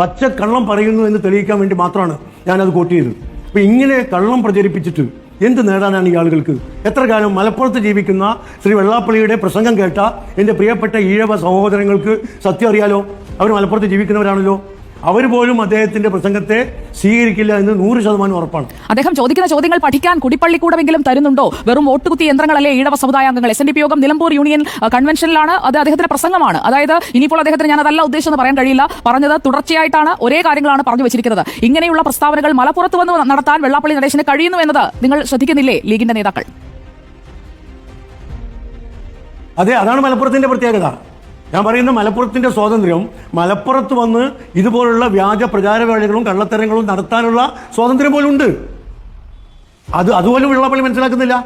പച്ച കള്ളം പറയുന്നു എന്ന് തെളിയിക്കാൻ വേണ്ടി മാത്രമാണ് ഞാനത് കോട്ട് ചെയ്തത്. അപ്പോൾ ഇങ്ങനെ കള്ളം പ്രചരിപ്പിച്ചിട്ട് എന്ത് നേടാനാണ് ഈ ആളുകൾക്ക്? എത്ര കാലം മലപ്പുറത്ത് ജീവിക്കുന്ന ശ്രീ വെള്ളാപ്പള്ളിയുടെ പ്രസംഗം കേട്ട എന്റെ പ്രിയപ്പെട്ട ഈഴവ സഹോദരങ്ങൾക്ക് സത്യം അറിയാലോ? അവർ മലപ്പുറത്ത് ജീവിക്കുന്നവരാണല്ലോ? അവർ പോലും അദ്ദേഹത്തിന്റെ പ്രസംഗത്തെ സ്വീകരിക്കില്ല എന്ന് നൂറ് ശതമാനം ഉറപ്പാണ്. അദ്ദേഹം ചോദിക്കുന്ന ചോദ്യങ്ങൾ പഠിക്കാൻ കുടിപ്പള്ളിക്കൂടമെങ്കിലും തരുന്നുണ്ടോ? വെറും വോട്ടുകുത്തി യന്ത്രങ്ങളല്ലേ ഈഴവ സമുദായാംഗങ്ങൾ എസ് എൻ ഡി പി യോഗം നിലമ്പൂർ യൂണിയൻ കൺവെൻഷനിലാണ് അത് അദ്ദേഹത്തിന്റെ പ്രസംഗമാണ്. അതായത് ഇനിയിപ്പോൾ അദ്ദേഹത്തിന് ഞാൻ അതല്ല ഉദ്ദേശം എന്ന് പറയാൻ കഴിയില്ല. പറഞ്ഞത് തുടർച്ചയായിട്ടാണ് ഒരേ കാര്യങ്ങളാണ് പറഞ്ഞു വെച്ചിരിക്കുന്നത്. ഇങ്ങനെയുള്ള പ്രസ്താവനകൾ മലപ്പുറത്ത് വന്ന് നടത്താൻ വെള്ളാപ്പള്ളി നടേശന് കഴിയുന്നു എന്നത് നിങ്ങൾ ശ്രദ്ധിക്കുന്നില്ലേ ലീഗിന്റെ നേതാക്കൾ? അതെ അതാണ് മലപ്പുറത്തിന്റെ പ്രത്യേകത. ഞാൻ പറയുന്ന മലപ്പുറത്തിന്റെ സ്വാതന്ത്ര്യം മലപ്പുറത്ത് വന്ന് ഇതുപോലുള്ള വ്യാജ പ്രചാരവേളകളും കള്ളത്തരങ്ങളും നടത്താനുള്ള സ്വാതന്ത്ര്യം പോലും ഉണ്ട്. അത് അതുപോലും വെള്ളപ്പള്ളി മനസ്സിലാക്കുന്നില്ല.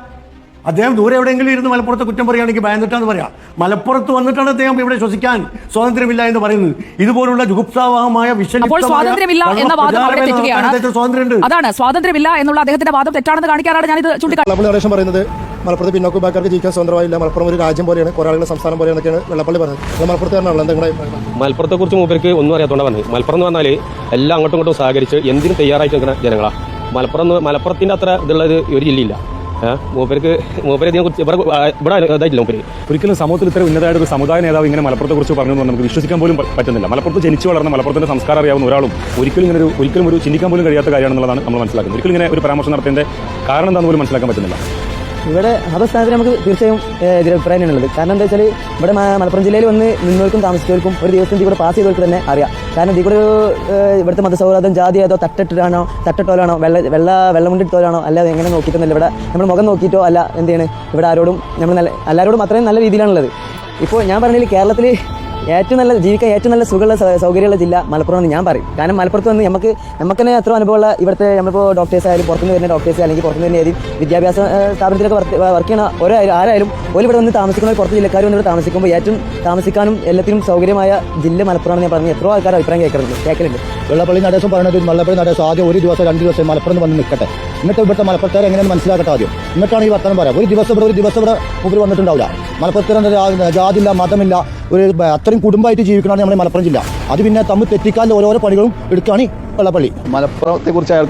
അദ്ദേഹം ദൂരെ എവിടെയെങ്കിലും ഇരുന്ന് മലപ്പുറത്തെ കുറ്റം പറയുകയാണെങ്കിൽ ഭയന്നിട്ടാന്ന് പറയാം. മലപ്പുറത്ത് വന്നിട്ടാണ് അദ്ദേഹം ഇവിടെ ശ്വസിക്കാൻ സ്വാതന്ത്ര്യമില്ല എന്ന് പറയുന്നത്. ഇതുപോലുള്ള ജുഗുപ്സാവഹമായ അപ്പോൾ സ്വാതന്ത്ര്യമില്ല എന്ന വാദം അവിടെ തെറ്റുകയാണ് അദ്ദേഹത്തിന് സ്വാതന്ത്ര്യമുണ്ട്. അതാണ് സ്വാതന്ത്ര്യമില്ല എന്നുള്ള അദ്ദേഹത്തിന്റെ വാദം തെറ്റാണെന്ന് കാണിക്കാനാണ് ഞാനിത് ചൂണ്ടിക്കാട്ടുന്നത് മലപ്പുറത്ത് പിന്നോക്ക വിഭാഗക്കാർക്ക് ജീവിക്കാൻ സ്വന്തമായില്ല മലപ്പുറം ഒരു രാജ്യം പോലെയാണ്. കുറെ ആളുകളുടെ സംസ്ഥാനം പോലെയാണെന്നൊക്കെയാണ് വെള്ളപ്പള്ളി പറഞ്ഞത് അപ്പോൾ മലപ്പുറത്തുകാരനാണല്ലോ എന്തെങ്കിലും? മലപ്പുറത്തെ കുറിച്ച് മൂപ്പർക്ക് ഒന്നും അറിയാത്തോണ്ടാ പറഞ്ഞത്. മലപ്പുറം എന്ന് പറഞ്ഞാൽ എല്ലാം അങ്ങോട്ടും ഇങ്ങോട്ടും സഹകരിച്ച് എന്തിനും തയ്യാറായിട്ട് നിൽക്കുന്ന ജനങ്ങളാ. മലപ്പുറം എന്ന് മലപ്പുറത്തിന്റെ അത്ര ഇതുള്ളത് ഒരു ജില്ലയില്ല. മൂപ്പർക്ക് മൂപ്പരെ ഇതിനെ കുറിച്ച് ഇവിടെ ഇവിടെ ഇതായിട്ടില്ല മൂപ്പര്. ഒരിക്കലും സമൂഹത്തിൽ ഇത്ര ഉന്നതമായ ഒരു സമുദായ നേതാവ് ഇങ്ങനെ മലപ്പുറത്തെ കുറിച്ച് പറഞ്ഞു എന്ന് നമുക്ക് വിശ്വസിക്കാൻ പോലും പറ്റുന്നില്ല. മലപ്പുറത്ത് ജനിച്ചു വളർന്ന മലപ്പുറത്തിന്റെ സംസ്കാരം അറിയാവുന്ന ഒരാളും ഒരിക്കലും ഇങ്ങനെ ഒരു ഒരിക്കലും ഒരു ചിന്തിക്കാൻ പോലും കഴിയാത്ത കാര്യമാണെന്നുള്ളതാണ് നമ്മൾ മനസ്സിലാക്കുന്നത്. ഒരിക്കലും ഇങ്ങനെ ഒരു പരാമർശം നടത്തേണ്ട കാരണം എന്താണെന്ന് പോലും മനസ്സിലാക്കാൻ പറ്റുന്നില്ല. ഇവിടെ മതസ്ഥാനത്തിന് നമുക്ക് തീർച്ചയായും ഇതിൽ അഭിപ്രായം ഉള്ളത് കാരണം എന്താ വെച്ചാൽ ഇവിടെ മലപ്പുറം ജില്ലയിൽ വന്ന് നിന്നവർക്കും താമസിച്ചവർക്കും ഒരു ദിവസം കൂടെ പാസ് ചെയ്തവർക്ക് തന്നെ അറിയാം. കാരണം കൂടെ ഒരു ഇവിടുത്തെ മതസൗഹാർദ്ദം ജാതി ഏതോ തട്ടിട്ടാണോ തട്ടിട്ടോലാണോ വെള്ള വെള്ള വെള്ളമുണ്ടിട്ടോലാണോ അല്ല എങ്ങനെ നോക്കിയിട്ടൊന്നുമില്ല. ഇവിടെ നമ്മൾ മുഖം നോക്കിയിട്ടോ അല്ല എന്താണ്? ഇവിടെ ആരോടും നമ്മൾ നല്ല എല്ലാവരോടും അത്രയും നല്ല രീതിയിലാണുള്ളത്. ഇപ്പോൾ ഞാൻ പറഞ്ഞതിൽ കേരളത്തിൽ ഏറ്റവും നല്ല ജീവിക്കാൻ ഏറ്റവും നല്ല സുഖമുള്ള സൗകര്യമുള്ള ജില്ല മലപ്പുറം എന്ന് ഞാൻ പറയും. കാരണം മലപ്പുറത്ത് വന്ന് നമുക്ക് നമുക്ക് തന്നെ എത്ര അനുഭവമുള്ള ഇവിടുത്തെ നമ്മളിപ്പോൾ ഡോക്ടേഴ്സ് ആയാലും പുറത്തുനിന്ന് വരുന്ന ഡോക്ടേഴ്സ് അല്ലെങ്കിൽ പുറത്തു നിന്ന് ഏതെങ്കിലും വിദ്യാഭ്യാസ സ്ഥാപനത്തിലൊക്കെ വർക്ക് ചെയ്യുന്ന ഓരോ ആരായാലും ഒരു ഇവിടെ വന്ന് താമസിക്കുന്ന പുറത്ത് ജില്ലക്കാർ വന്ന് ഇവിടെ താമസിക്കുമ്പോൾ ഏറ്റവും താമസിക്കാനും എല്ലാത്തിനും സൗകര്യമായ ജില്ല മലപ്പുറമാണ് ഞാൻ പറഞ്ഞു. എത്രയോ ആൾക്കാർ അഭിപ്രായം കേൾക്കുന്നുണ്ട് കേൾക്കലുണ്ട്. വെള്ളപ്പള്ളി നടേശം പറയുന്നത് മലപ്പുറം നടേശം ആദ്യം ഒരു ദിവസം രണ്ട് ദിവസം മലപ്പുറം വന്ന് നിൽക്കട്ടെ. എന്നിട്ട് ഇവിടുത്തെ മലപ്പുറത്തേരെ എങ്ങനെയാണ് മനസ്സിലാക്കട്ടെ ആദ്യം. എന്നിട്ടാണ് ഈ വർത്തമാനം പറയാം. ഒരു ദിവസം ഇവിടെ ഒരു ദിവസം ഇവിടെ മുമ്പിൽ വന്നിട്ടുണ്ടാവില്ല. മലപ്പുറത്തേരെ ജാതില്ല മതമില്ല. ഒരു അത്രയും കുടുംബമായിട്ട് ജീവിക്കണമാണ് നമ്മുടെ മലപ്പുറം ജില്ല. അത് പിന്നെ തമ്മിൽ തെറ്റിക്കാൻ ഓരോരോ പണികളും എടുക്കുകയാണ് വെള്ളപ്പള്ളി. മലപ്പുറത്തെ കുറിച്ച് അയാൾക്ക്